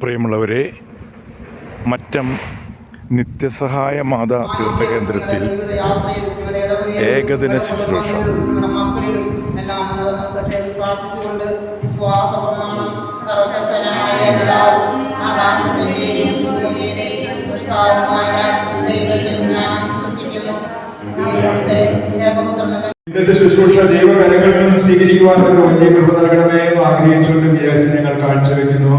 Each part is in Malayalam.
പ്രിയമുള്ളവരെ മറ്റം നിത്യസഹായ മാതാ തീർത്ഥകേന്ദ്രത്തിൽ ഏകദിന ശുശ്രൂഷ. ഇന്നത്തെ ശുശ്രൂഷ ദൈവകരങ്ങളിൽ നിന്ന് സ്വീകരിക്കുവാൻ ഒരു വലിയ കൃപ നൽകണമേ എന്ന് ആഗ്രഹിച്ചുകൊണ്ട് നിരാശനങ്ങൾ കാഴ്ചവെക്കുന്നു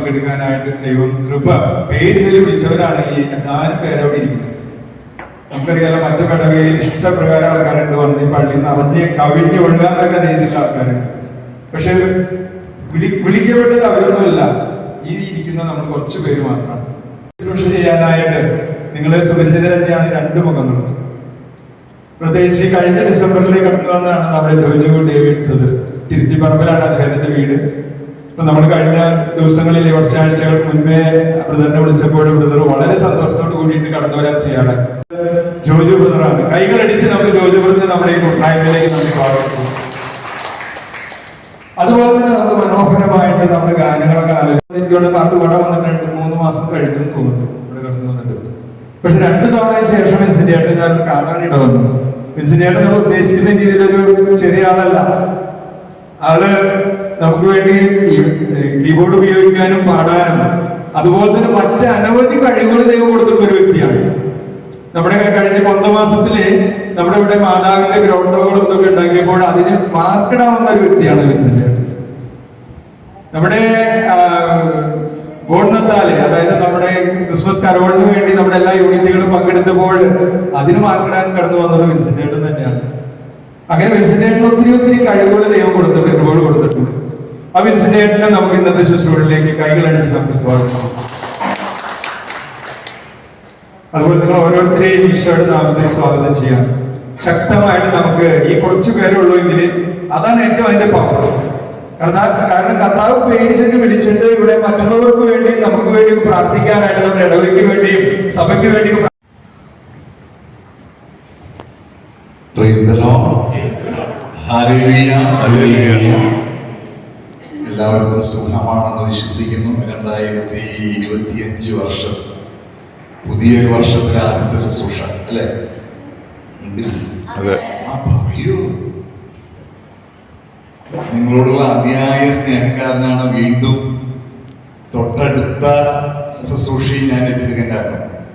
പങ്കെടുക്കാനായിട്ട് ദൈവം കൃപ പേര് ചൊല്ലി വിളിച്ചവരാണ് ഈ നാല് പേരവിടെ ഇരിക്കുന്നത്. നമുക്കറിയാലോ മറ്റു പടവയിൽ ഇഷ്ടപ്രകാരം ആൾക്കാരുണ്ട് വന്ന് ഈ പള്ളി നിറഞ്ഞ് കവിഞ്ഞ് ഒഴുകാനൊക്കെ രീതിയിൽ ആൾക്കാരുണ്ട്. പക്ഷെ വിളി വിളിക്കപ്പെട്ടത് അവരൊന്നുമല്ല. ഈ ഇരിക്കുന്ന നമ്മൾ കുറച്ച് പേര് മാത്രമാണ്. ശുശ്രൂഷ ചെയ്യാനായിട്ട് നിങ്ങളെ സുപരിചിതരഞ്ഞാണ് രണ്ടു മുഖങ്ങളും പ്രത്യേകിച്ച് കഴിഞ്ഞ ഡിസംബറിൽ കടന്നു വന്നതാണ് നമ്മുടെ ജോജു ഡേവിഡ് ബ്രദർ തിരുത്തിപ്പറമ്പിലാണ് അദ്ദേഹത്തിന്റെ വീട്. ഇപ്പൊ നമ്മൾ കഴിഞ്ഞ ദിവസങ്ങളിൽ ആഴ്ചകൾക്ക് മുൻപേ ബ്രദറിനെ വിളിച്ചപ്പോൾ ബ്രദർ വളരെ സന്തോഷത്തോട് കൂടിയിട്ട് കടന്നു വരാൻ ചെയ്യാറ് ജോജു ബ്രദറാണ്. കൈകളടിച്ച് നമുക്ക് ജോജു ബ്രദറിനെ നമ്മുടെ ഈ കൂട്ടായ്മയിലേക്ക് നമുക്ക് സ്വാഗതം ചെയ്യാം അതുപോലെ തന്നെ നമുക്ക് മനോഹരമായിട്ട് നമ്മുടെ ഗാനങ്ങളൊക്കെ ആലോചിക്കും എനിക്കിവിടെ പാട്ട് വട വന്നിട്ട് രണ്ട് മൂന്ന് മാസം കഴിഞ്ഞു തോന്നുന്നു. ഇവിടെ കടന്നു വന്നിട്ട്. പക്ഷെ രണ്ട് തവണയ്ക്ക് ശേഷം വിൻസിന്റെയായിട്ട് ഞാൻ കാണാനിട വന്നു. വിൻസിന്റെയായിട്ട് നമ്മൾ ഉദ്ദേശിക്കുന്ന രീതിയിലൊരു ചെറിയ ആളല്ല. ആൾ നമുക്ക് വേണ്ടി കീബോർഡ് ഉപയോഗിക്കാനും പാടാനും. അതുപോലെ തന്നെ മറ്റ് അനവധി കഴിവുകൾ ദൈവം കൊടുത്തിട്ടുള്ള ഒരു വ്യക്തിയാണ്. നമ്മുടെ കഴിഞ്ഞ കൊന്ത മാസത്തിൽ നമ്മുടെ ഇവിടെ മാതാവിന്റെ ഗ്രോട്ടോകളും ഇതൊക്കെ ഉണ്ടാക്കിയപ്പോൾ അതിന് മാർക്കിടാവുന്ന ഒരു വ്യക്തിയാണ് വിൻസെന്റ്. നമ്മുടെ ബോർണത്താൽ അതായത് നമ്മുടെ ക്രിസ്മസ് കരോളിന് വേണ്ടി നമ്മുടെ എല്ലാ യൂണിറ്റുകളും പങ്കെടുത്തപ്പോൾ അതിന് മാർക്കിടാൻ കടന്നു വന്നത് വിൻസെന്റ് തന്നെയാണ്. അങ്ങനെ വിൻസെന്റ് ഒത്തിരി ഒത്തിരി കഴിവുകൾ ദൈവം കൊടുത്തിട്ടുണ്ട് കൊടുത്തിട്ടുണ്ട്. ആ വിൻസെന്റ് നമുക്ക് ഇന്നത്തെ ശുശ്രൂഷയിലേക്ക് കൈകളടിച്ച് നമുക്ക് സ്വാഗതം. അതുപോലെ നിങ്ങൾ ഓരോരുത്തരെയും ഈശോയുടെ നാമത്തിൽ സ്വാഗതം ചെയ്യാം ശക്തമായിട്ട് നമുക്ക് ഈ കുറച്ച് പേരേ ഉള്ളൂ എങ്കിൽ അതാണ് ഏറ്റവും അതിന്റെ പവർ കാരണം കാരണം കർത്താവ് പേരിച്ചിട്ട് വിളിച്ചിട്ട് ഇവിടെ മറ്റുള്ളവർക്ക് വേണ്ടി നമുക്ക് വേണ്ടി പ്രാർത്ഥിക്കാനായിട്ട് നമ്മുടെ ഇടവയ്ക്ക് വേണ്ടിയും സഭയ്ക്ക് വേണ്ടിയും പ്രാ- Praise the Lord. Hallelujah. എല്ലാവർക്കും സുഖമാണെന്ന് വിശ്വസിക്കുന്നു. രണ്ടായിരത്തി ഇരുപത്തിയഞ്ച് വർഷം. പുതിയൊരു വർഷത്തിലെ ആദ്യത്തെ ശുശ്രൂഷ അല്ലേ? അതെ. ആ പറയൂ. നിങ്ങളോടുള്ള അതിയായ സ്നേഹക്കാരനാണ് വീണ്ടും. തൊട്ടടുത്ത ശുശ്രൂഷയും ഞാൻ ഏറ്റെടുക്കാൻ കാരണം.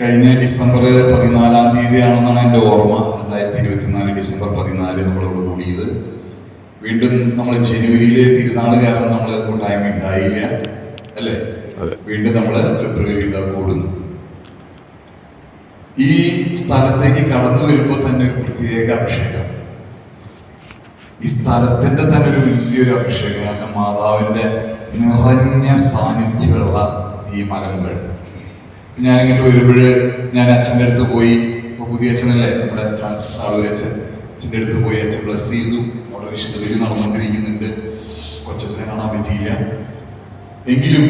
കഴിഞ്ഞ ഡിസംബർ പതിനാലാം തീയതിയാണെന്നാണ് എന്റെ ഓർമ്മ. രണ്ടായിരത്തി ഇരുപത്തിനാല് ഡിസംബർ പതിനാല് നമ്മളിവിടെ കൂടിയത്. വീണ്ടും നമ്മൾ ജനുവരിയിലെ തിരുനാൾ കാരണം നമ്മൾ കൂട്ടായ്മ ഉണ്ടായില്ല അല്ലേ? വീണ്ടും നമ്മൾ ഫെബ്രുവരി കൂടുന്നു. ഈ സ്ഥലത്തേക്ക് കടന്നു വരുമ്പോൾ തന്നെ ഒരു പ്രത്യേക അഭിഷേകം. ഈ സ്ഥലത്തിന്റെ തന്നെ ഒരു വലിയൊരു അഭിഷേകം കാരണം മാതാവിന്റെ നിറഞ്ഞ സാന്നിധ്യമുള്ള ഈ മലമുകൾ. ഞാൻ ഇങ്ങോട്ട് വരുമ്പോൾ ഞാൻ അച്ഛന്റെ അടുത്ത് പോയി. ഇപ്പൊ പുതിയ അച്ഛനല്ലേ? നമ്മുടെ ഫ്രാൻസിസ് ആളൂർ അച്ഛൻ. അച്ഛന്റെ അടുത്ത് പോയി. അച്ഛൻ ബ്ലസ് ചെയ്തു. അവിടെ വിശുദ്ധ ബലി നടന്നുകൊണ്ടിരിക്കുന്നുണ്ട്. കൊച്ചനെ കാണാൻ പറ്റിയില്ല. എങ്കിലും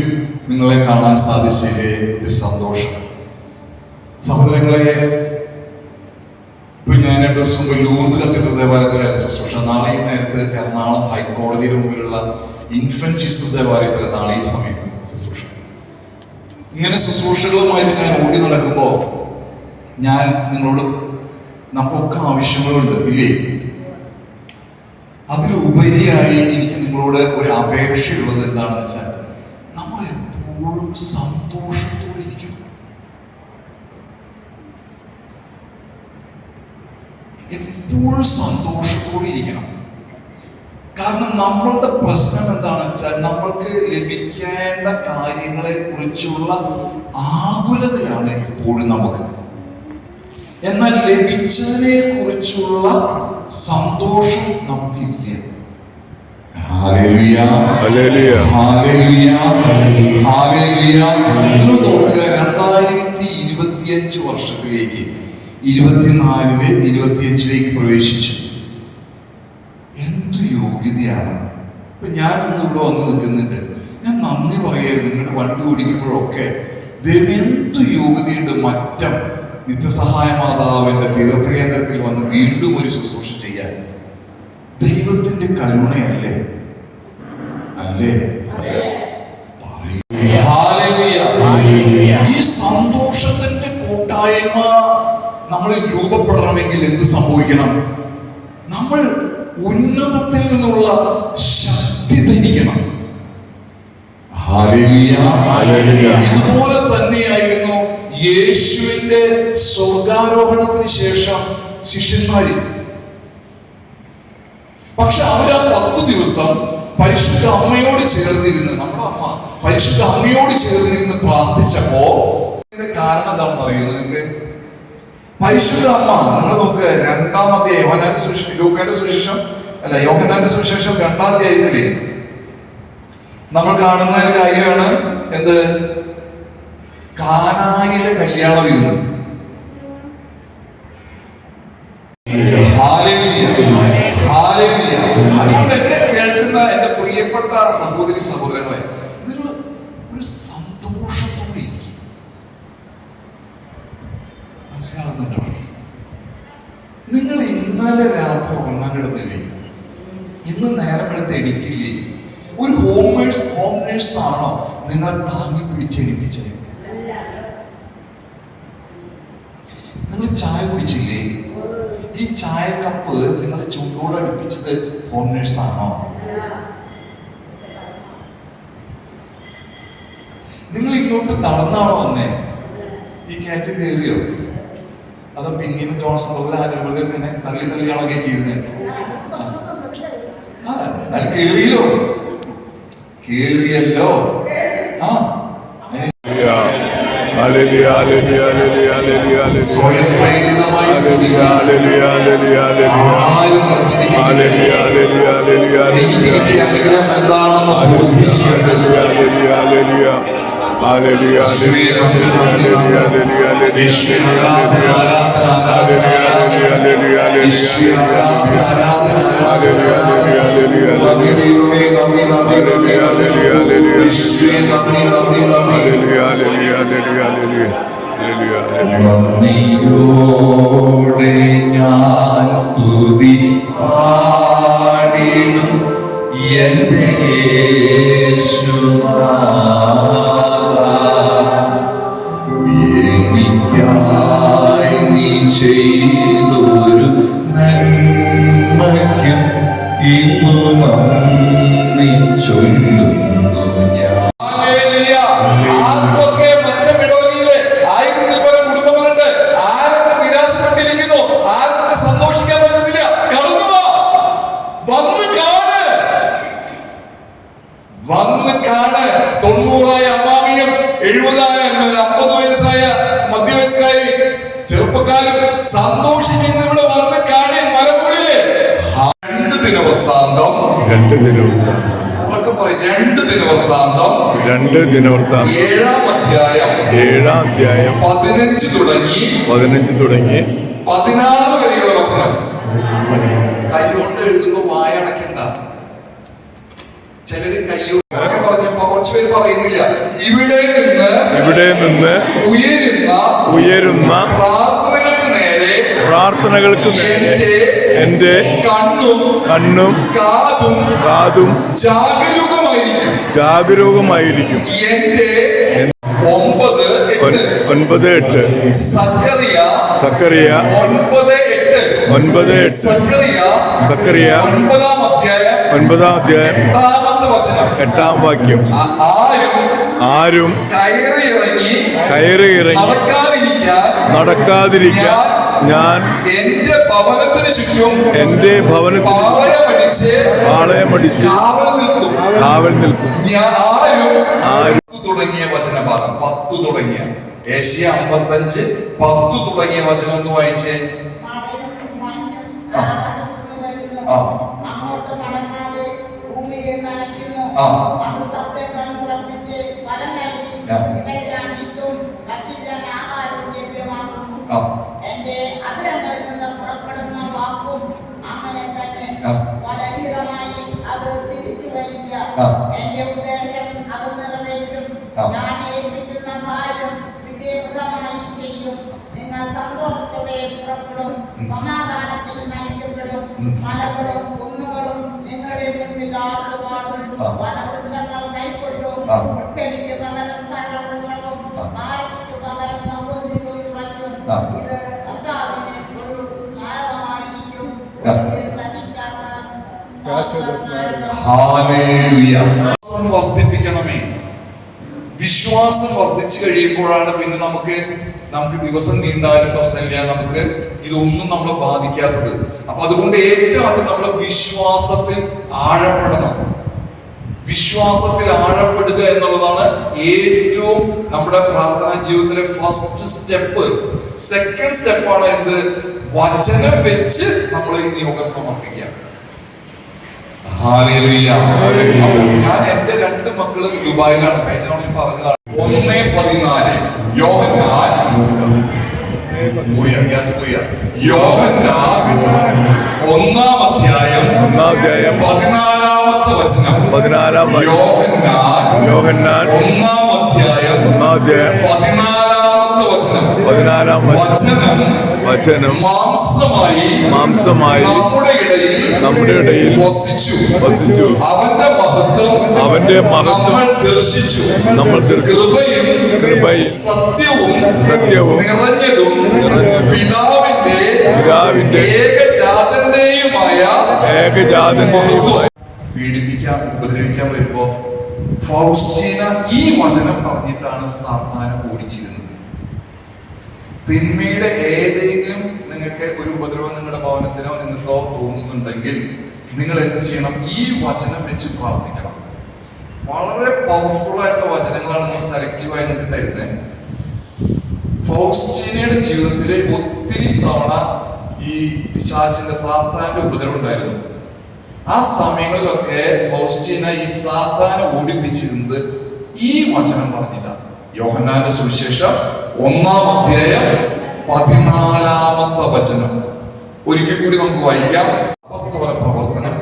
നിങ്ങളെ കാണാൻ സാധിച്ചതിലെ ഒരു സന്തോഷം. സഹോദരങ്ങളെ ഇപ്പൊ ഞാൻ രണ്ടു ദിവസം മുമ്പ് ലൂർദ് കത്തീഡ്രൽ ദേവാലയത്തിലായിരുന്നു ശുശ്രൂഷ. നാളെ നേരത്ത് എറണാകുളം ഹൈക്കോടതിയുടെ മുമ്പിലുള്ള ഇൻഫന്റ് ജീസസ് ദേവാലയത്തിലെ നാളെ ഈ സമയത്ത് ശുശ്രൂഷ. ഇങ്ങനെ ശുശ്രൂഷകളുമായിട്ട് ഞാൻ ഓടി നടക്കുമ്പോൾ ഞാൻ നിങ്ങളോട് നമുക്കൊക്കെ ആവശ്യങ്ങളുണ്ട്. ഇല്ലേ? അതിലുപരിയായി എനിക്ക് നിങ്ങളോട് ഒരു അപേക്ഷയുള്ളത് എന്താണെന്ന് വെച്ചാൽ നമ്മൾ എപ്പോഴും സന്തോഷത്തോടെ ഇരിക്കണം. എപ്പോഴും സന്തോഷത്തോടെ ഇരിക്കണം. കാരണം നമ്മളുടെ പ്രശ്നം എന്താണെന്ന് വെച്ചാൽ നമ്മൾക്ക് ലഭിക്കേണ്ട കാര്യങ്ങളെ കുറിച്ചുള്ള ആകുലതയാണ് എപ്പോഴും നമുക്ക്. എന്നാൽ ലഭിച്ചതിനെ കുറിച്ചുള്ള സന്തോഷം നമുക്കില്ല ഹല്ലേലൂയ. ഹല്ലേലൂയ. ഹല്ലേലൂയ. ഹല്ലേലൂയ. നിങ്ങൾ നോക്കുക രണ്ടായിരത്തി ഇരുപത്തിയഞ്ച് വർഷത്തിലേക്ക് ഇരുപത്തിനാലിൽ ഇരുപത്തിയഞ്ചിലേക്ക് പ്രവേശിച്ചു എന്ത് യോഗ്യതയാണ് ഇപ്പൊ ഞാൻ ഇന്ന് ഇവിടെ വന്ന് നിൽക്കുന്നുണ്ട് ഞാൻ നന്ദി പറയായിരുന്നു നിങ്ങളുടെ വണ്ടി ഓടിക്കുമ്പോഴൊക്കെ ദൈവം എന്ത് യോഗ്യതയുണ്ട് മറ്റം നിത്യസഹായ മാതാവിന്റെ തീർത്ഥകേന്ദ്രത്തിൽ വന്ന് വീണ്ടും ഒരു ശുശ്രൂഷ ചെയ്യാൻ. ദൈവത്തിന്റെ കരുണയല്ലേ? അല്ലേ. ഈ സന്തോഷത്തിന്റെ കൂട്ടായ്മ നമ്മൾ രൂപപ്പെടണമെങ്കിൽ എന്ത് സംഭവിക്കണം? നമ്മൾ ഉന്നതത്തിൽ നിന്നുള്ള ശക്തി ധരിക്കണം. ഇതുപോലെ തന്നെയായിരുന്നു യേശുവിന്റെ സ്വർഗാരോഹണത്തിന് ശേഷം ശിഷ്യന്മാര്. പക്ഷെ അവരാ പത്ത് ദിവസം പരിശുദ്ധ അമ്മയോട് ചേർന്നിരുന്ന് നമ്മുടെ അമ്മ പരിശുദ്ധ അമ്മയോട് ചേർന്നിരുന്ന് പ്രാർത്ഥിച്ചപ്പോ ഇതിന്റെ കാരണം എന്താണെന്ന് അറിയുന്നത് നിങ്ങൾക്ക് പരിശുദ്ധ അമ്മ നിങ്ങൾ നോക്ക് രണ്ടാം യോഹനാന്റെ സുവിശേഷം ലൂക്കാന്റെ സുവിശേഷം അല്ല യോഹനാന്റെ സുവിശേഷം രണ്ടാം അധ്യായത്തിൽ നമ്മൾ കാണുന്ന ഒരു കാര്യമാണ് എന്ത്? കാനായിലെ കല്യാണ വിരുന്ന്. അതുകൊണ്ട് എന്നെ കേൾക്കുന്ന എന്റെ പ്രിയപ്പെട്ട സഹോദരി സഹോദരങ്ങളെ നിങ്ങൾ ഒരു സന്തോഷത്തോടെ ഇരിക്കും. മനസ്സിലാകുന്നുണ്ടോ നിങ്ങൾ ഇന്നലെ രാത്രി ഉറങ്ങാൻ കിടന്നില്ലേ ഇന്ന് നേരം എടുത്ത് എഡിറ്റില്ലേ ഒരു ഹോം നേഴ്സ് ഹോം നേഴ്സ് ആണോ നിങ്ങളെ താങ്ങി പിടിച്ചെടുപ്പിച്ചത് നിങ്ങൾ ചായ കുടിച്ചില്ലേ? ഈ ചായ കപ്പ് നിങ്ങളുടെ ചൂടോടെ അടുപ്പിച്ചത് ഹോം നേഴ്സ് ആണോ? നിങ്ങൾ ഇങ്ങോട്ട് നടന്നാണോ വന്നേ? ഈ കാറ്റ് കയറിയോ? അതോ പിന്നീട് ജോൺസൺ പോലെ തന്നെ തള്ളി തള്ളിയാണോ കയറ്റിയിരുന്നേ? ആ എന്നാൽ കേറിയല്ലോ കേറിയല്ലോ ആ ഹല്ലേലൂയ. ഹല്ലേലൂയ. ഹല്ലേലൂയ. സ്വയം പ്രേരിതമായി. ആരും. ഹല്ലേലൂയ. എനിക്ക് കിട്ടിയ അനുഗ്രഹം എന്താണെന്ന്. ബോധിപ്പിക്കേണ്ടത് ഹല്ലേലൂയ. നന്ദിയോടെ ഞാൻ സ്തുതി പാടിടും. എന്റെ എനിക്കായി നീ ചെയ്തൊരു നന്മയ്ക്കും ഇന്നു നന്ദി. രണ്ട് ദിനവൃത്താന്തം. രണ്ട് ദിനവൃത്താന്തം. ഏഴാം അധ്യായം. ഏഴാം അധ്യായം. പതിനഞ്ച് തുടങ്ങി. പതിനഞ്ച് തുടങ്ങി. പതിനാറ് വരെയുള്ള വചനം. കൈകൊണ്ട് എഴുതുമ്പോ വായടക്കണ്ട ചിലര് കൈയോട് പറഞ്ഞപ്പോ കുറച്ച് പേര് പറയുന്നില്ല. ഇവിടെ നിന്ന് ഇവിടെ നിന്ന് ഉയരുന്ന ഉയരുന്ന പ്രാർത്ഥനകൾക്ക് നേരെ പ്രാർത്ഥനകൾക്ക് നേരെ എന്റെ കണ്ണും കണ്ണും കാതും കാതും ജാഗരൂകമായിരിക്കും ജാഗരൂകമായിരിക്കും എന്റെ ഒമ്പത് ഒൻപത് എട്ട്. സക്കറിയ സക്കറിയ. ഒൻപത് എട്ട്. ഒൻപത് എട്ട്. സക്കറിയ സക്കറിയ. ഒൻപതാം അധ്യായം. ഒൻപതാം അധ്യായം. എട്ടാമത്തെ വചനം. എട്ടാം വാക്യം. ആരും ആരും കയറി ഇറങ്ങി കയറി ഇറങ്ങി നടക്കാതിരിക്കാൻ നടക്കാതിരിക്കാൻ ഞാൻ എന്റെ ഭവനത്തിന് ചുറ്റും എന്റെ ഭവനത്തിൽ പാളയമടിച്ച് പാളയമടിച്ച് കാവൽ നിൽക്കും കാവൽ നിൽക്കും ഞാൻ ആരും ആരും തുടങ്ങിയ വചനഭാഗം പത്തു തുടങ്ങിയ ഏഷ്യ അമ്പത്തഞ്ച് പത്തു തുടങ്ങിയ വചനം ഒന്ന് വായിച്ചേ ആ. ആ. അങ്ങോട്ട് മടങ്ങാതെ ഭൂമിയെ നനയ്ക്കുന്നു ആ. അത് സസ്യങ്ങൾ മുളപ്പിച്ച് ഫലം നൽകി ആ. വിതയ്ക്കാൻ വിത്തും ഭക്ഷിക്കാൻ ആഹാരവും ലഭ്യമാകുന്നു ആ. എന്റെ അതിരങ്ങളിൽ നിന്ന് പുറപ്പെടുന്ന വാക്കും അങ്ങനെ തന്നെ ആ. ഫലരഹിതമായി അത് തിരിച്ചു വരില്ല ആ. എന്റെ ഉദ്ദേശം അത് നിറവേറ്റും ആ. ഞാൻ ഏൽപ്പിക്കുന്ന കാര്യം വിജയപ്രദമായി ചെയ്യും നിങ്ങൾ സന്തോഷത്തോടെ പുറപ്പെടും. ഉം. സമാധാനത്തിൽ നയിക്കപ്പെടും. മലകളും കുന്നുകളും നിങ്ങളുടെ മുന്നിൽ. വനവൃക്ഷങ്ങൾ. ചെടിക്ക് പകരം പകരം വയ്ക്കും. ഇത് കർത്താവിന് ഒരു സ്മാരകമായിരിക്കും. വർദ്ധിപ്പിക്കണമേ. വിശ്വാസം വർദ്ധിച്ചു കഴിയുമ്പോഴാണ് പിന്നെ നമുക്ക് നമുക്ക് ദിവസം നീണ്ടാലും പ്രശ്നമില്ല. നമുക്ക് ഇതൊന്നും നമ്മളെ ബാധിക്കാത്തത്. അപ്പൊ അതുകൊണ്ട് ഏറ്റവും ആദ്യം നമ്മൾ വിശ്വാസത്തിൽ ആഴപ്പെടണം. വിശ്വാസത്തിൽ ആഴപ്പെടുക എന്നുള്ളതാണ് ഏറ്റവും നമ്മുടെ പ്രാർത്ഥനാ ജീവിതത്തിലെ ഫസ്റ്റ് സ്റ്റെപ്പ് സെക്കൻഡ് സ്റ്റെപ്പാണ് എന്ത്? വചനം വെച്ച് നമ്മൾ ഈ നിയോഗം സമർപ്പിക്കുക. ഞാൻ എന്റെ രണ്ട് മക്കൾ ദുബായിലാണ്. കഴിഞ്ഞ തവണ പറഞ്ഞതാണ്. ഒന്നേ പതിനാല്. യോഹന്നാൻ. ഒന്നാം അധ്യായം. ഒന്നാം അധ്യായം. പതിനാലാമത്തെ വചനം. പതിനാലാം യോഹന്നാൻ. യോഹന്നാൻ. ഒന്നാം അധ്യായം. ഒന്നാം അധ്യായം. വചനം പതിനാലാം വചനം. മാംസമായി മാംസമായി നമ്മുടെ ഇടയിൽ നമ്മുടെ ഇടയിൽ വസിച്ചു. വസിച്ചു. അവന്റെ മഹത്വം അവന്റെ മഹത്വം ദർശിച്ചു. നമ്മൾ. കൃപയും കൃപയും സത്യവും സത്യവും നിറഞ്ഞതും നിറഞ്ഞതും പിതാവിന്റെ പിതാവിന്റെ ഏകജാതന്റെയുമായ ഏകജാതന്റെയുമായ പീഡിപ്പിക്കാൻ ഉപദ്രവിക്കാൻ വരുമ്പോ ഫൗസ്റ്റീന ഈ വചനം പറഞ്ഞിട്ടാണ് സാത്താനം ഓടിച്ചിരുന്നത്. തിന്മയുടെ ഏതെങ്കിലും നിങ്ങൾക്ക് ഒരു ഉപദ്രവം നിങ്ങളുടെ ഭവനത്തിനോ നിങ്ങൾക്കോ തോന്നുന്നുണ്ടെങ്കിൽ നിങ്ങൾ എന്ത് ചെയ്യണം? ഈ വചനം വെച്ച് പ്രാർത്ഥിക്കണം. വളരെ പവർഫുൾ ആയിട്ടുള്ള വചനങ്ങളാണ് നിങ്ങൾ സെലക്റ്റീവായി നിങ്ങൾക്ക് തരുന്നത് ഫൗസ്റ്റീനയുടെ ജീവിതത്തിലെ ഒത്തിരി തവണ ഈ പിശാചിന്റെ സാത്താന്റെ ഉപദ്രവം ഉണ്ടായിരുന്നു. ആ സമയങ്ങളിലൊക്കെ ഫൗസ്റ്റീന ഈ സാത്താനെ ഓടിപ്പിച്ചിരുന്നത് ഈ വചനം പറഞ്ഞിട്ടാണ്. യോഹന്നാന്റെ സുവിശേഷം ഒന്നാം അധ്യായം പതിനാലാമത്തെ വചനം. ഒരിക്കൽ കൂടി നമുക്ക് വായിക്കാം. അപസ്തോല പ്രവർത്തനം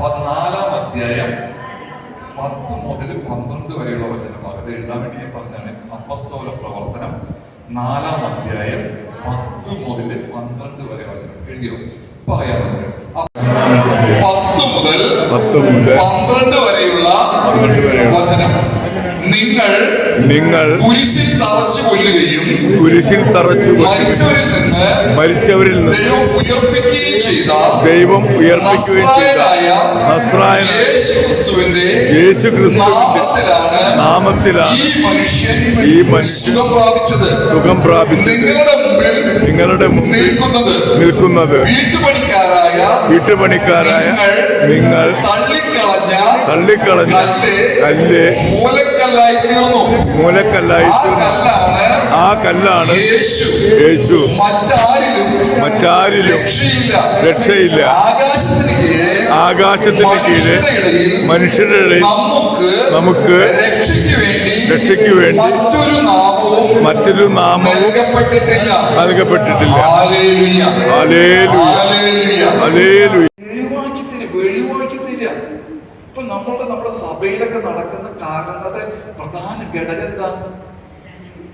പതിനാലാം അധ്യായം പത്ത് മുതൽ പന്ത്രണ്ട് വരെയുള്ള വചനഭാഗം ഇത് എഴുതാൻ വേണ്ടി ഞാൻ പറഞ്ഞാണ് അപസ്തോല പ്രവർത്തനം നാലാം അധ്യായം പത്ത് മുതൽ പന്ത്രണ്ട് വരെ വചനം. എഴുതിയോ? പറയാം നമുക്ക്. പത്ത് മുതൽ പന്ത്രണ്ട് വരെയുള്ള വചനം. നിങ്ങൾ നിങ്ങൾ കുരിശിൽ തറച്ചു കൊല്ലുകയും കുരിശിൽ തറച്ചു മരിച്ചവരിൽ നിന്ന് മരിച്ചവരിൽ നിന്ന് ദൈവം ഉയർപ്പിക്കുകയും ചെയ്ത ദൈവം ഉയർപ്പിക്കുകയും ചെയ്ത നസ്രായനായ നസ്രായനായ യേശുക്രിസ്തുവിന്റെ യേശു നാമത്തിലാണ് നാമത്തിലാണ് ഈ മനുഷ്യൻ സുഖം പ്രാപിച്ചത്. സുഖം പ്രാപിച്ചത്. നിങ്ങളുടെ മുമ്പിൽ നിങ്ങളുടെ മുമ്പിൽ നിൽക്കുന്നത് നിൽക്കുന്നത് വീട്ടുപണിക്കാരായ വീട്ടുപണിക്കാരായ നിങ്ങൾ തള്ളിക്കളഞ്ഞ തള്ളിക്കളഞ്ഞ കല്ല് കല്ല് മൂലക്കല്ലായി തീർന്നു മൂലക്കല്ലായി തീർന്നു. ആ കല്ലാണ് യേശു. മറ്റാരിലും മറ്റാരിലും രക്ഷയില്ല. ആകാശത്തിന് കീഴെ മനുഷ്യരുടെ ഇടയിൽ നമുക്ക് രക്ഷയ്ക്ക് വേണ്ടി മറ്റൊരു നാമവും നൽകപ്പെട്ടിട്ടില്ല. നൽകപ്പെട്ടിട്ടില്ല. ഇപ്പൊ നമ്മളുടെ നമ്മുടെ സഭയിലൊക്കെ നടക്കുന്ന കാരണങ്ങളുടെ പ്രധാന ഘടകം എന്താ?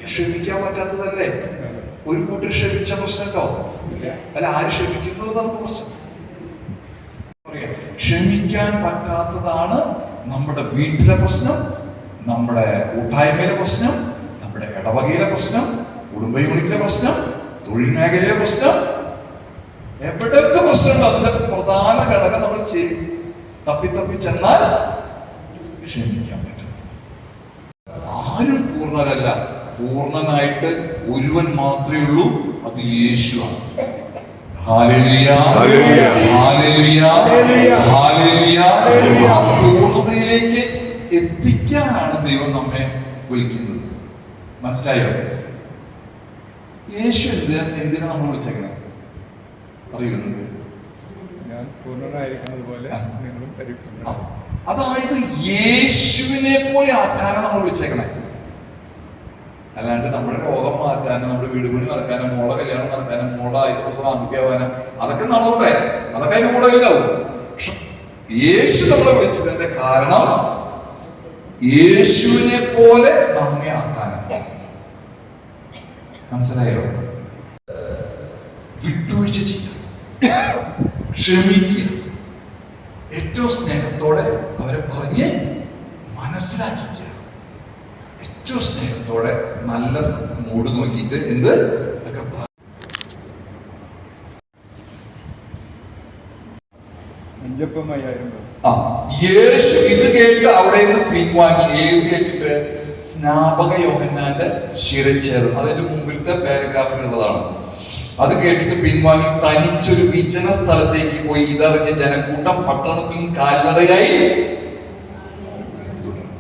ക്ഷമിക്കാൻ പറ്റാത്തതല്ലേ? ഒരു കൂട്ടർ ക്ഷമിച്ച പ്രശ്നമുണ്ടോ? അല്ല ആര് ക്ഷമിക്കുന്നുള്ളതാണ് പ്രശ്നം. ക്ഷമിക്കാൻ പറ്റാത്തതാണ് നമ്മുടെ വീട്ടിലെ പ്രശ്നം നമ്മുടെ കൂട്ടായ്മയിലെ പ്രശ്നം നമ്മുടെ ഇടവകയിലെ പ്രശ്നം കുടുംബ യൂണിറ്റിലെ പ്രശ്നം തൊഴിൽ മേഖലയിലെ പ്രശ്നം. എവിടെയൊക്കെ പ്രശ്നമുണ്ടോ? അതിന്റെ പ്രധാന ഘടകം നമ്മൾ ചെയ്ത് തപ്പി തപ്പി ചെന്നാൽ ക്ഷമിക്കാൻ പറ്റാത്ത. ആരും പൂർണരല്ല. പൂർണനായിട്ട് ഒരുവൻ മാത്രമേ ഉള്ളൂ. അത് യേശുവാണ്. ആ പൂർണതയിലേക്ക് എത്തിക്കാനാണ് ദൈവം നമ്മെ വിളിക്കുന്നത്. മനസ്സിലായോ? യേശു എന്തിനാ എന്തിനാ നമ്മൾ വിളിച്ചേക്കണേ? അറിയോ നിങ്ങൾക്ക് അതായത് യേശുവിനെ പോലെ ആക്കാനാണ് നമ്മൾ വിളിച്ചേക്കണേ. അല്ലാണ്ട് നമ്മുടെ രോഗം മാറ്റാനും നമ്മുടെ വീട് പണി നടക്കാനും മോളെ കല്യാണം നടക്കാനും മോളെ ആദ്യത്തെ ദിവസം ആൺകുട്ടിയാവാനും അതൊക്കെ നടന്നോട്ടെ. അതൊക്കെ അതിന് കൂടെ ഉണ്ടാവും. പക്ഷെ യേശു നമ്മളെ വിളിച്ചതിന്റെ കാരണം യേശുവിനെ പോലെ നമ്മെ ആക്കാനാണ്. മനസ്സിലായോ? വിട്ടുവീഴ്ച ചെയ്യുക. ക്ഷമിക്കുക. ഏറ്റവും സ്നേഹത്തോടെ അവരെ പറഞ്ഞ് മനസ്സിലാക്കിക്കുക. ഏറ്റവും സ്നേഹത്തോടെ നല്ല മൂട് നോക്കിയിട്ട് എന്ത്? ഒക്കെ യേശു ഇത് കേട്ട് അവിടെ നിന്ന് പിൻവാങ്ങി. ഏത് കേട്ടിട്ട്? സ്നാപക യോഹന്നാന്റെ ശിരച്ചേർ. അതിന്റെ മുമ്പിലത്തെ പാരഗ്രാഫിലുള്ളതാണ് അത് കേട്ടിട്ട് പിൻവാങ്ങി തനിച്ചൊരു വിജന സ്ഥലത്തേക്ക് പോയി. ഇതറിഞ്ഞ ജനക്കൂട്ടം പട്ടണത്തിൽ നിന്ന് കാൽനടയായി. പിന്തുടർന്നു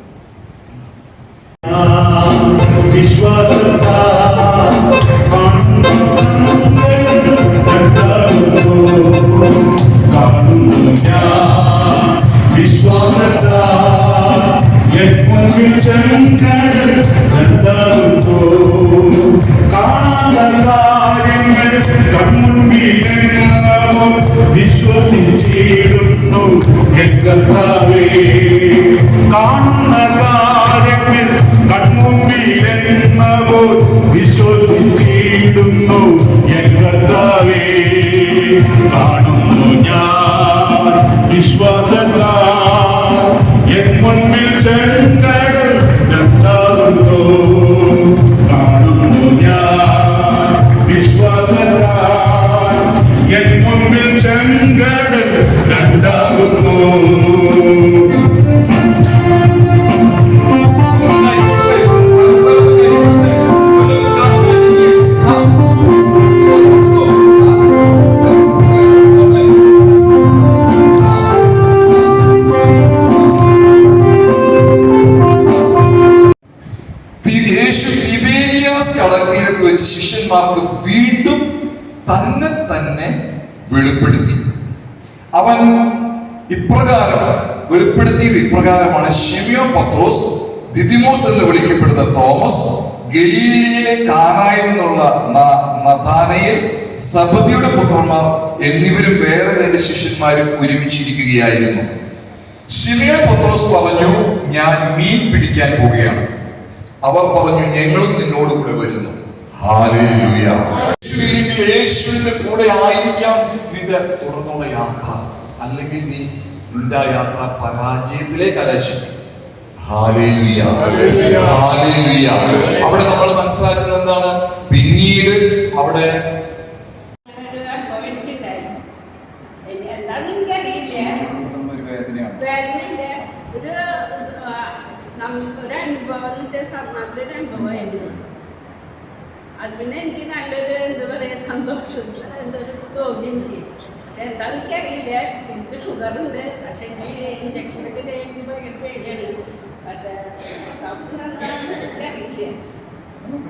abençoa പത്രോസ് ദിദിമോസ് എന്ന് വിളിക്കപ്പെടുന്ന തോമസ് ഗലീലിയിലെ കാനായിൽ നിന്നുള്ള നഥാനയിൽ സബദിയുടെ പുത്രന്മാർ എന്നിവരും വേറെ രണ്ട് ശിഷ്യന്മാരും ഒരുമിച്ചിരിക്കുകയായിരുന്നു. ശിമിയ പത്രോസ് പറഞ്ഞു ഞാൻ മീൻ പിടിക്കാൻ പോവുകയാണ്. അവർ പറഞ്ഞു ഞങ്ങളും നിന്നോട് കൂടെ വരുന്നു. യേശുവിന്റെ കൂടെ ആയിരിക്കാം നിന്റെ തുടർന്നുള്ള യാത്ര. അല്ലെങ്കിൽ നീ നിന്റെ യാത്ര പരാജയത്തിലേക്ക് അലശിക്കും. അവിടെ നമ്മൾ മനസ്സിലാക്കുന്നത് എന്താണ് പിന്നീട് അവിടെ ഒരു അനുഭവം എനിക്കുണ്ടായി. എനി- എന്താന്ന് എനിക്കറിയില്ല. ഒരു വേദനയാണ് വേദനയില്ല. ഒരു ആ, സം- ഒരു നല്ലൊരു അത് പിന്നെ എനിക്ക് നല്ലൊരു എന്താ പറയാ സന്തോഷം എന്തൊരു തോന്നി എനിക്ക് എന്താണെന്ന് എനിക്കറിയില്ല എനിക്ക് ഷുഗർ ഉണ്ട് പക്ഷെ എനിക്ക് ഇഞ്ചക്ഷനൊക്കെ എനിക്ക് ഭയങ്കര പേടിയാണ് പക്ഷെ സംഭവം എന്താണെന്ന് എനിക്കറിയില്ല ഞാൻ സൗഖ്യമാണെന്ന് ഞാൻ വിശ്വസിക്കുന്നു എനിക്ക് കൈ കൊടുക്കാനൊക്കെ സ്വാതന്ത്ര്യം ഭയങ്കര ബുദ്ധിമുട്ടുണ്ട് ചില സമയത്ത് അപ്പൊ ഞാൻ അത് സ്വാ- കർത്താവ് സൗഖ്യം തന്നെ ഞാൻ വിശ്വസിക്കുന്നു നമുക്ക് ഈ വിഷയം നമ്മൾ വിശ്വസിക്കുന്നു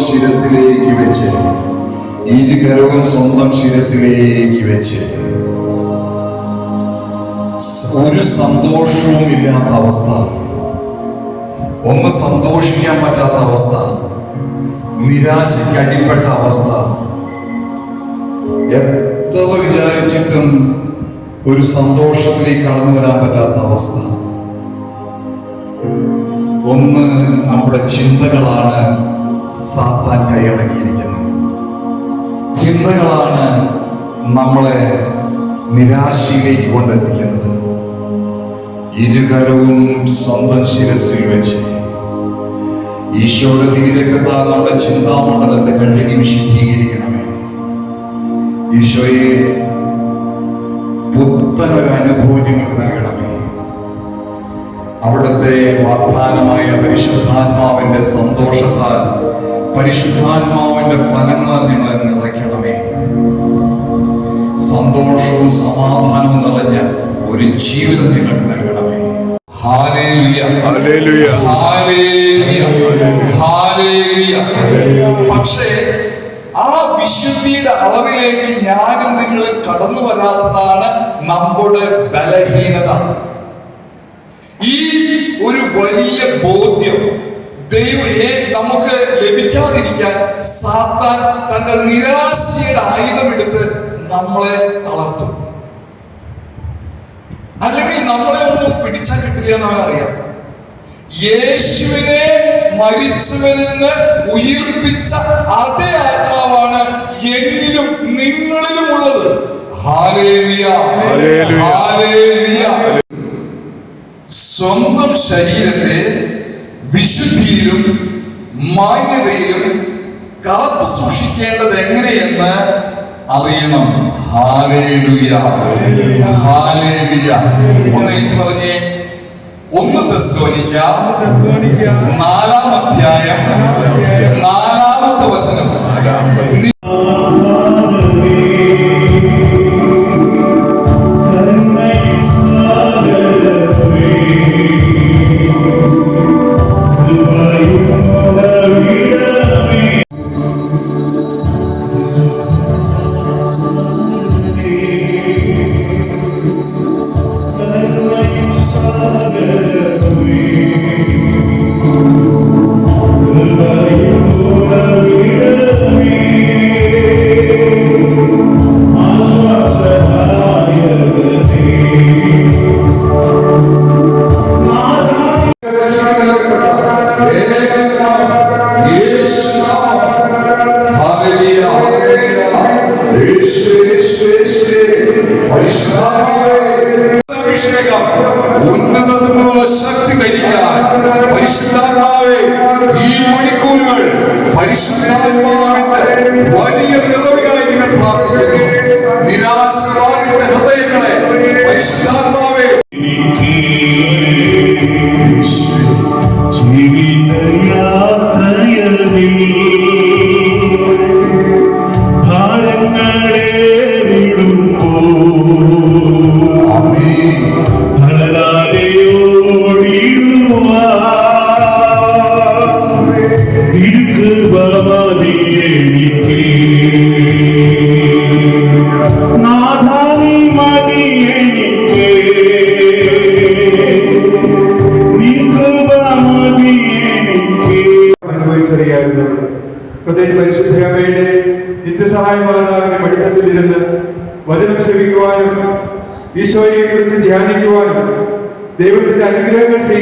ശിരസിലേക്ക് വെച്ച്. ഇരുകരവും സ്വന്തം ശിരസിലേക്ക് വെച്ച്. ഒരു സന്തോഷവും ഇല്ലാത്ത അവസ്ഥ. ഒന്ന് സന്തോഷിക്കാൻ പറ്റാത്ത അവസ്ഥ. നിരാശയ്ക്ക് അടിപ്പെട്ട അവസ്ഥ. എത്ര വിചാരിച്ചിട്ടും ഒരു സന്തോഷത്തിലേക്ക് കടന്നു വരാൻ പറ്റാത്ത അവസ്ഥ. ഒന്ന് നമ്മുടെ ചിന്തകളാണ് സാത്താൻ കൈയടക്കിയിരിക്കുന്നു. ചിന്തകളാണ് നമ്മളെ നിരാശയിലേക്ക് കൊണ്ടെത്തിക്കുന്നത്. ഇരുകരവും സ്വന്തം ശിരസിൽ വെച്ച് ഈശോയുടെ തിരുരക്തത്താൽ നമ്മുടെ ചിന്താമണ്ഡലത്തെ കഴുകി വിശുദ്ധീകരിക്കണമേ. ഈശോയെ പുത്തനൊരു അനുഭവം ഞങ്ങൾക്ക് നൽകണമേ. അവിടുത്തെ വാഗ്ദാനമായ പരിശുദ്ധാത്മാവിന്റെ സന്തോഷത്താൽ പരിശുദ്ധാത്മാവിന്റെ ഫലങ്ങളാൽ ഞങ്ങളെ നിറയ്ക്കണമേ. സന്തോഷവും സമാധാനവും നിറഞ്ഞ ഒരു ജീവിതം ഞങ്ങൾക്ക് നൽകണമേ. പക്ഷേ ആ വിശുദ്ധിയുടെ അളവിലേക്ക് ഞാനും നിങ്ങൾ കടന്നു വരാത്തതാണ് നമ്മുടെ ബലഹീനത. ഈ ഒരു വലിയ ബോധ്യം ദൈവയെ നമുക്ക് ലഭിക്കാതിരിക്കാൻ സാത്താൻ തന്റെ നിരാശയുടെ ആയുധം എടുത്ത് നമ്മളെ തളർത്തും. അല്ലെങ്കിൽ നമ്മളെ ഒന്നും പിടിച്ചാൽ കിട്ടില്ല എന്ന് അവനറിയാം യേശുവിനെ മരിച്ചവരിൽ നിന്ന് ഉയർപ്പിച്ച അതേ ആത്മാവാണ് എങ്കിലും നിങ്ങളിലും ഉള്ളത്. സ്വന്തം ശരീരത്തെ വിശുദ്ധിയിലും മാന്യതയിലും കാത്തു സൂക്ഷിക്കേണ്ടത് എങ്ങനെയെന്ന് അറിയണം. ഹാലേലുയ. ഹാലേലുയ. ഒന്ന് ഏറ്റു പറഞ്ഞേ. ഒന്ന് തെസ്ലോനിക്ക. നാലാം അധ്യായം നാലാമത്തെ വചനം.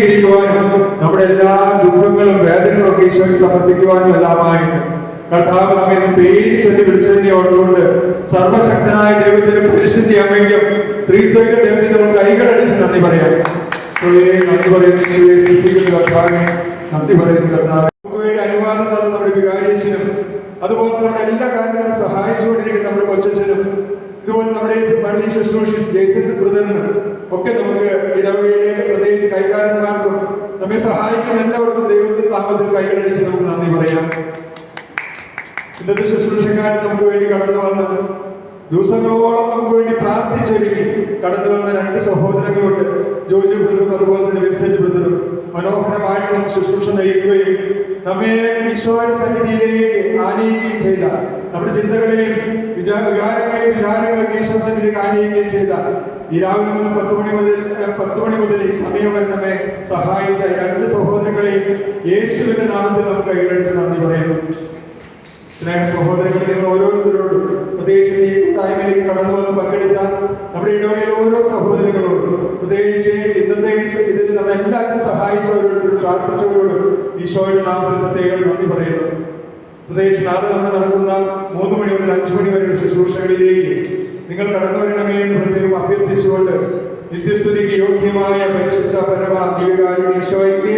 സ്വീകരിക്കുവാനും നമ്മുടെ എല്ലാ ദുഃഖങ്ങളും വേദനകളും ഒക്കെ ഈശോയ്ക്ക് സമർപ്പിക്കുവാനും എല്ലാമായിട്ട്. കർത്താവ് നമ്മെ പേര് ചൊല്ലി വിളിച്ചതിനെ ഓർത്തുകൊണ്ട് സർവശക്തനായ ദൈവത്തിന്റെ പുരുഷന്റെ അമ്മയ്ക്കും ത്രിത്വൈക ദൈവത്തിന് നമ്മൾ കൈകളടിച്ച് നന്ദി പറയാം. നന്ദി പറയുന്ന നന്ദി പറയുന്ന കർത്താവ്. നമുക്ക് വേണ്ടി അനുവാദം തന്ന നമ്മുടെ വികാരീശനും അതുപോലെ നമ്മുടെ എല്ലാ കാര്യങ്ങളും സഹായിച്ചുകൊണ്ടിരിക്കുന്ന നമ്മുടെ കൊച്ചനും ഇതുപോലെ നമ്മുടെ പള്ളി ശുശ്രൂഷി ജേസൺ ബ്രദറിനും ഒക്കെ നമുക്ക് ഇടവകയിലെ പ്രത്യേകിച്ച് കൈകാരന്മാർക്കും നമ്മെ സഹായിക്കുന്ന എല്ലാവർക്കും ദൈവത്തിന്റെ നാമത്തിൽ കൈകളടിച്ച് നമുക്ക് നന്ദി പറയാം. ഇന്നത്തെ ശുശ്രൂഷക്കാരൻ നമുക്ക് വേണ്ടി കടന്നു വന്ന് ദിവസങ്ങളോളം നമുക്ക് വേണ്ടി പ്രാർത്ഥിച്ചൊരുങ്ങി കടന്നു വന്ന രണ്ട് സഹോദരങ്ങളുണ്ട്. ജോജി ബ്രദറും അതുപോലെ തന്നെ വിൻസെന്റ് ബ്രദറും. മനോഹരമായിട്ട് നമുക്ക് ശുശ്രൂഷ നയിക്കുകയും നമ്മെ ഈശോയുടെ സന്നിധിയിലേക്ക് ആനയിക്കുകയും ചെയ്ത നമ്മുടെ ചിന്തകളെയും വിചാ വികാരങ്ങളെയും വിചാരങ്ങളെയും ഈശോ ആനയിക്കുകയും ചെയ്ത ഈ രാവിലെ മുതൽ പത്ത് മണി മുതൽ പത്ത് മണി മുതൽ ഈ സമയം വരെ നമ്മെ സഹായിച്ച രണ്ട് സഹോദരങ്ങളെയും യേശുവിന്റെ നാമത്തിൽ നമുക്ക് കൈയടിച്ച് നന്ദി പറയുന്നു സ്നേഹ സഹോദരങ്ങളെ നിങ്ങൾ ഓരോരുത്തരോടും പ്രത്യേകിച്ച് ഈ കൂട്ടായ്മയിലേക്ക് കടന്നു വന്ന് പങ്കെടുത്ത നമ്മുടെ ഇടവയിൽ ഓരോ സഹോദരങ്ങളോടും പ്രത്യേകിച്ച് ഇന്നത്തെ ഇതിൽ നമ്മൾ എല്ലാവരും സഹായിച്ചവരോടും പ്രാർത്ഥിച്ചവരോടും ഈശോയുടെ നാമത്തിൽ പ്രത്യേകം നന്ദി പറയുന്നു. പ്രത്യേകിച്ച് നാളെ നമ്മൾ നടക്കുന്ന മൂന്ന് മണി മുതൽ അഞ്ചു മണി വരെ ശുശ്രൂഷകളിലേക്ക് നിങ്ങൾ കടന്നു വരണമേ എന്ന് പ്രത്യേകം അഭ്യർത്ഥിച്ചുകൊണ്ട് നിത്യസ്തുതിക്ക് യോഗ്യമായ പരിശുദ്ധ പരമ ദിവ്യകാരുണ്യ ഈശോയ്ക്ക്